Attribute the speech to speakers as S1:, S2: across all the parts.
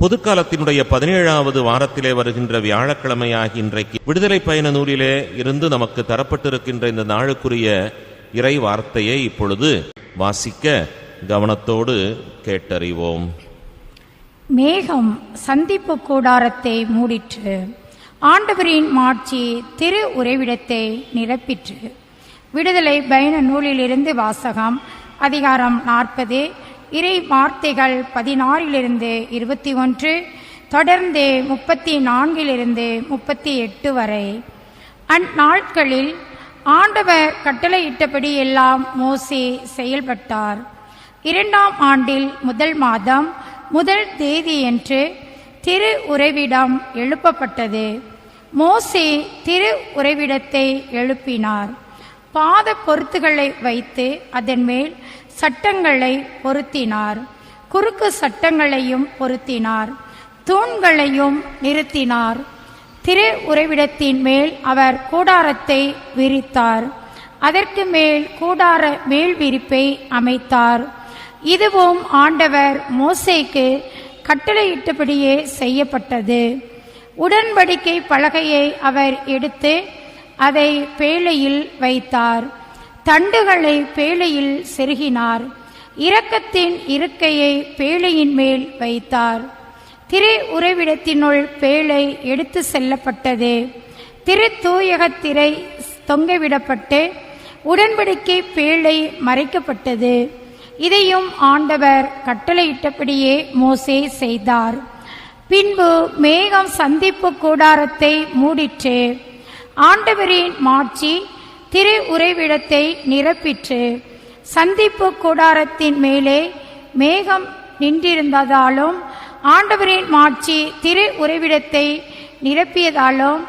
S1: பொதுக்காலத்தினுடைய பதினேழாவது வாரத்திலே வருகின்ற வியாழக்கிழமையாகி இன்றைக்கு விடுதலை பயண நூலிலே இருந்து நமக்கு தரப்பட்டிருக்கின்ற இந்த நாளுக்குரிய இறை வார்த்தையை இப்பொழுது வாசிக்க கவனத்தோடு கேட்டறிவோம்.
S2: மேகம் சந்திப்பு கூடாரத்தை மூடிற்று. ஆண்டவரின் மாட்சி திரு உறைவிடத்தை நிரப்பிற்று. விடுதலை பயண நூலிலிருந்து வாசகம் அதிகாரம் நாற்பது இறை வார்த்தைகள் பதினாறிலிருந்து இருபத்தி ஒன்று தொடர்ந்து முப்பத்தி நான்கிலிருந்து முப்பத்தி எட்டு வரை. அந்நாட்களில் ஆண்டவர் கட்டளையிட்டபடி எல்லாம் மோசே செயல்பட்டார். இரண்டாம் ஆண்டில் முதல் மாதம் முதல் தேதியன்று திரு உறைவிடம் எழுப்பப்பட்டது. மோசே திரு உறைவிடத்தை எழுப்பினார். பாத பொருத்துகளை வைத்து அதன் மேல் சட்டங்களை பொருத்தினார். குறுக்கு சட்டங்களையும் பொருத்தினார். தூண்களையும் நிறுத்தினார். திரு உறைவிடத்தின் மேல் அவர் கூடாரத்தை விரித்தார். அதற்கு மேல் கூடார மேல் விரிப்பை அமைத்தார். இதுவும் ஆண்டவர் மோசைக்கு கட்டளையிட்டபடியே செய்யப்பட்டது. உடன்படிக்கை பலகையை அவர் எடுத்து அதை பேழையில் வைத்தார். தண்டுகளை பேழையில் செருகினார். இரக்கத்தின் இருக்கையை பேழையின் மேல் வைத்தார். திரு உறைவிடத்தினுள் பேழை எடுத்து செல்லப்பட்டது. திரு தூயகத்திரை தொங்கவிடப்பட்டு உடன்படிக்கை பேழை மறைக்கப்பட்டது. இதையும் ஆண்டவர் கட்டளையிட்டபடியே மோசே செய்தார். பின்பு மேகம் சந்திப்பு கூடாரத்தை மூடிற்று. ஆண்டவரின் மாட்சி திரு உறைவிடத்தை நிரப்பிற்று. சந்திப்பு கூடாரத்தின் மேலே மேகம் நின்றிருந்ததாலும் ஆண்டவரின் மாட்சி திரு உறைவிடத்தை நிரப்பியதாலும்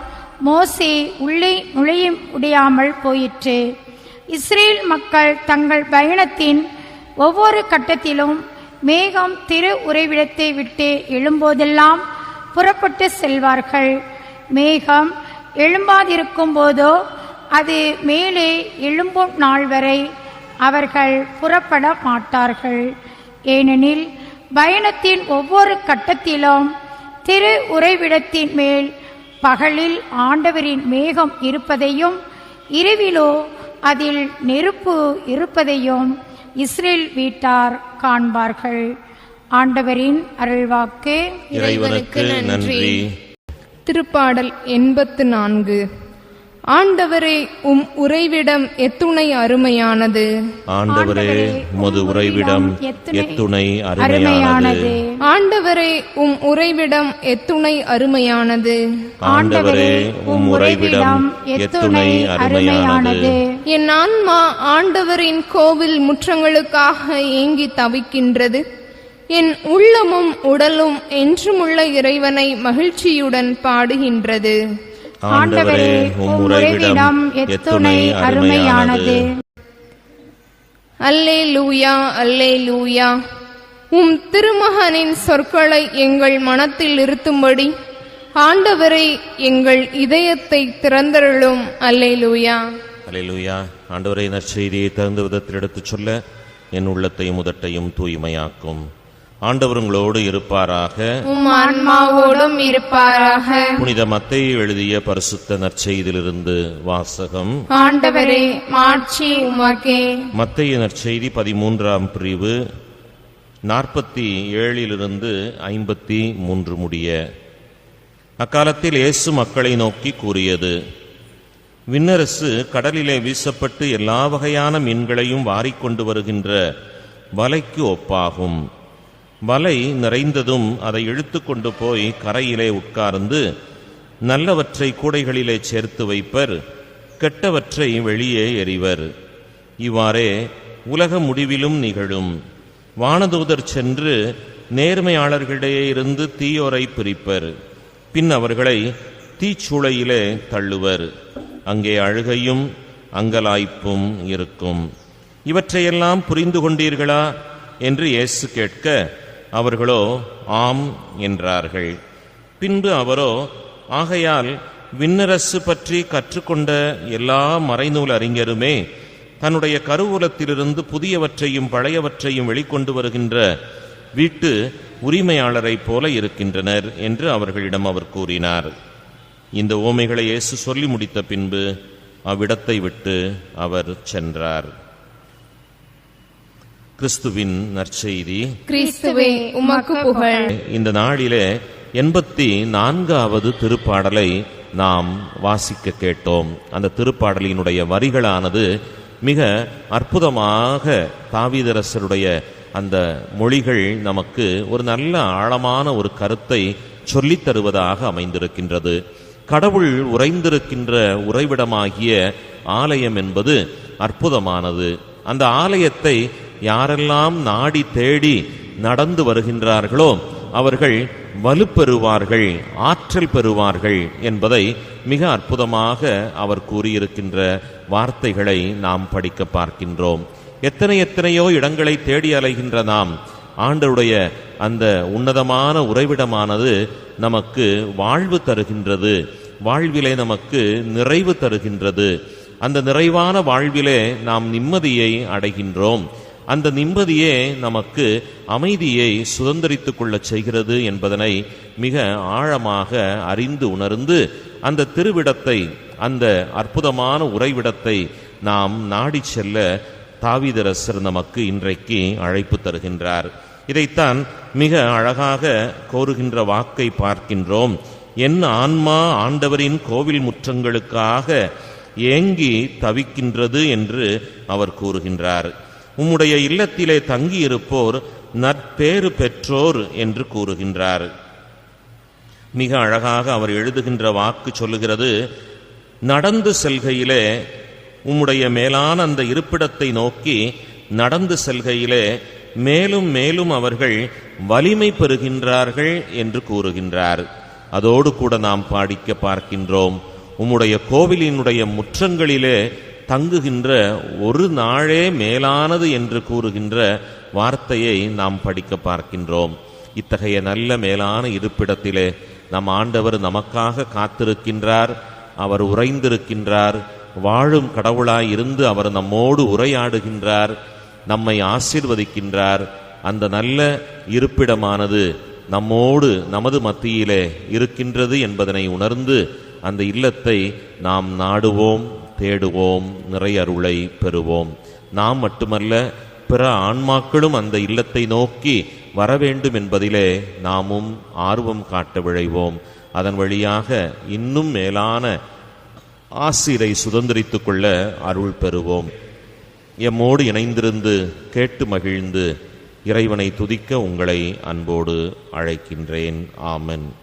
S2: மோசி உள்ளே நுழைய முடியாமல் போயிற்று. இஸ்ரேல் மக்கள் தங்கள் பயணத்தின் ஒவ்வொரு கட்டத்திலும் மேகம் திரு உறைவிடத்தை விட்டு எழும்போதெல்லாம் புறப்பட்டு செல்வார்கள். மேகம் எழும்பாதிருக்கும் போதோ அது மேலே எழும்பும் நாள் வரை அவர்கள் புறப்பட மாட்டார்கள். ஏனெனில் பயணத்தின் ஒவ்வொரு கட்டத்திலும் திரு உறைவிடத்தின் மேல் பகலில் ஆண்டவரின் மேகம் இருப்பதையும் இரவிலோ அதில் நெருப்பு இருப்பதையும் இஸ்ரேல் வீட்டார் காண்பார்கள். ஆண்டவரின் அருள்வாக்கு.
S1: இறைவனுக்கு நன்றி.
S3: திருப்பாடல் எண்பத்து நான்கு. ஆண்டவரே உம் உறைவிடம் எத்துணை அருமையானது.
S1: ஆண்டவரே உமது உறைவிடம் எத்துணை அருமையானது.
S3: ஆண்டவரே உம் உறைவிடம் எத்துணை அருமையானது.
S1: ஆண்டவரே உம் உறைவிடம் எத்துணை அருமையானது.
S3: என் ஆன்மா ஆண்டவரின் கோவில் முற்றங்களுக்காக ஏங்கி தவிக்கின்றது. என் உள்ளமும் உடலும் என்றுமுள்ள இறைவனை மகிழ்ச்சியுடன் பாடுகின்றது.
S1: ஆண்டவரே உம் உறைவிடம் எத்துணை அருமையானது.
S3: அல்லே லூயா அல்லே லூயா உம் திருமகனின் சொற்களை எங்கள் மனத்தில் இருத்தும்படி ஆண்டவரை எங்கள் இதயத்தை திறந்தருளும். அல்லே லூயா
S1: அல்லேலூயா. ஆண்டவரே நற்செய்தியை தகுந்த விதத்தில் எடுத்துச் சொல்ல என் உள்ளத்தையும் முதட்டையும் தூய்மையாக்கும். ஆண்டவர் உங்களோடு இருப்பாராக.
S3: ஆன்மாவோடும் இருப்பாராக.
S1: புனித மத்தேயு எழுதிய பரிசுத்த நற்செய்தியிலிருந்து வாசகம்.
S3: ஆண்டவரே மாட்சி உமக்கே.
S1: மத்தேயு நற்செய்தி பதிமூன்றாம் பிரிவு நாற்பத்தி ஏழிலிருந்து ஐம்பத்தி மூன்று முடிய. அக்காலத்தில் இயேசு மக்களை நோக்கி கூறியது விண்ணரசு கடலிலே வீசப்பட்டு எல்லா வகையான மீன்களையும் வாரிக்கொண்டு வருகின்ற வலைக்கு ஒப்பாகும். வலை நிறைந்ததும் அதை இழுத்து கொண்டு போய் கரையிலே உட்கார்ந்து நல்லவற்றை கூடைகளிலே சேர்த்து வைப்பர் கெட்டவற்றை வெளியே எறிவர். இவ்வாறே உலக முடிவிலும் நிகழும். வானதூதர் சென்று நேர்மையாளர்களிடையே இருந்து தீயோரை பிரிப்பர். பின் அவர்களை தீச்சூளையிலே தள்ளுவர். அங்கே அழுகையும் அங்கலாய்ப்பும் இருக்கும். இவற்றையெல்லாம் புரிந்து கொண்டீர்களா? என்று இயேசு கேட்க அவர்களோ ஆம் என்றார்கள். பின்பு அவரோ ஆகையால் விண்ணரசு பற்றி கற்றுக்கொண்ட எல்லா மறைநூல் அறிஞருமே தன்னுடைய கருவூலத்திலிருந்து புதியவற்றையும் பழையவற்றையும் வெளிக்கொண்டு வருகின்ற வீட்டு உரிமையாளரைப் போல இருக்கின்றனர் என்று அவர்களிடம் அவர் கூறினார். இந்த ஓமைகளை இயேசு சொல்லி முடித்த பின்பு அவ்விடத்தை விட்டு அவர் சென்றார். கிறிஸ்துவின் நற்செய்தி.
S3: கிறிஸ்துவே உமக்கு புகழ்.
S1: இந்த நாளிலே எண்பத்தி நான்காவது திருப்பாடலை நாம் வாசிக்க கேட்டோம். அந்த திருப்பாடலினுடைய வரிகளானது மிக அற்புதமாக தாவீதரசருடைய அந்த மொழிகள் நமக்கு ஒரு நல்ல ஆழமான ஒரு கருத்தை சொல்லித் தருவதாக அமைந்திருக்கின்றது. கடவுள் உறைந்திருக்கின்ற உறைவிடமாகிய ஆலயம் என்பது அற்புதமானது. அந்த ஆலயத்தை யாரெல்லாம் நாடி தேடி நடந்து வருகின்றார்களோ அவர்கள் வலுப்பெறுவார்கள் ஆற்றல் பெறுவார்கள் என்பதை மிக அற்புதமாக அவர் கூறியிருக்கின்ற வார்த்தைகளை நாம் படிக்க பார்க்கின்றோம். எத்தனை எத்தனையோ இடங்களை தேடி அலைகின்ற நாம் ஆண்டருடைய அந்த உன்னதமான உறைவிடமானது நமக்கு வாழ்வு தருகின்றது வாழ்விலே நமக்கு நிறைவு தருகின்றது. அந்த நிறைவான வாழ்விலே நாம் நிம்மதியை அடைகின்றோம். அந்த நிம்மதியே நமக்கு அமைதியை சுதந்திரித்துக் கொள்ளச் செய்கிறது என்பதனை மிக ஆழமாக அறிந்து உணர்ந்து அந்த திருவிடத்தை அந்த அற்புதமான உறைவிடத்தை நாம் நாடிச் செல்ல தாவிதரசர் நமக்கு இன்றைக்கு அழைப்பு தருகின்றார். இதைத்தான் மிக அழகாக கோருகின்ற வாக்கை பார்க்கின்றோம். என் ஆன்மா ஆண்டவரின் கோவில் முற்றங்களுக்காக ஏங்கி தவிக்கின்றது என்று அவர் கூறுகின்றார். உம்முடைய இல்லத்திலே தங்கியிருப்போர் நற்பேறு பெற்றோர் என்று கூறுகின்றார். மிக அழகாக அவர் எழுதுகின்ற வாக்கு சொல்லுகிறது நடந்து செல்கையிலே உம்முடைய மேலான அந்த இருப்பிடத்தை நோக்கி நடந்து செல்கையிலே மேலும் மேலும் அவர்கள் வலிமை பெறுகின்றார்கள் என்று கூறுகின்றார். அதோடு கூட நாம் பாடிக்க பார்க்கின்றோம் உம்முடைய கோவிலினுடைய முற்றங்களிலே தங்குகின்ற ஒரு நாளே மேலானது என்று கூறுகின்ற வார்த்தையை நாம் படிக்க பார்க்கின்றோம். இத்தகைய நல்ல மேலான இருப்பிடத்திலே நம் ஆண்டவர் நமக்காக காத்திருக்கின்றார் அவர் உறைந்திருக்கின்றார் வாழும் கடவுளாய் இருந்து அவர் நம்மோடு உரையாடுகின்றார் நம்மை ஆசீர்வதிக்கின்றார். அந்த நல்ல இருப்பிடமானது நம்மோடு நமது மத்தியிலே இருக்கின்றது என்பதனை உணர்ந்து அந்த இல்லத்தை நாம் நாடுவோம். தேடுவோம் நிறைய அருளை பெறுவோம். நாம் மட்டுமல்ல பிற ஆன்மாக்களும் அந்த இல்லத்தை நோக்கி வர வேண்டும் என்பதிலே நாமும் ஆர்வம் காட்ட விழைவோம். அதன் வழியாக இன்னும் மேலான ஆசிரை சுதந்திரித்துக் கொள்ள அருள் பெறுவோம். எம்மோடு இணைந்திருந்து கேட்டு மகிழ்ந்து இறைவனை துதிக்க உங்களை அன்போடு அழைக்கின்றேன். ஆமன்.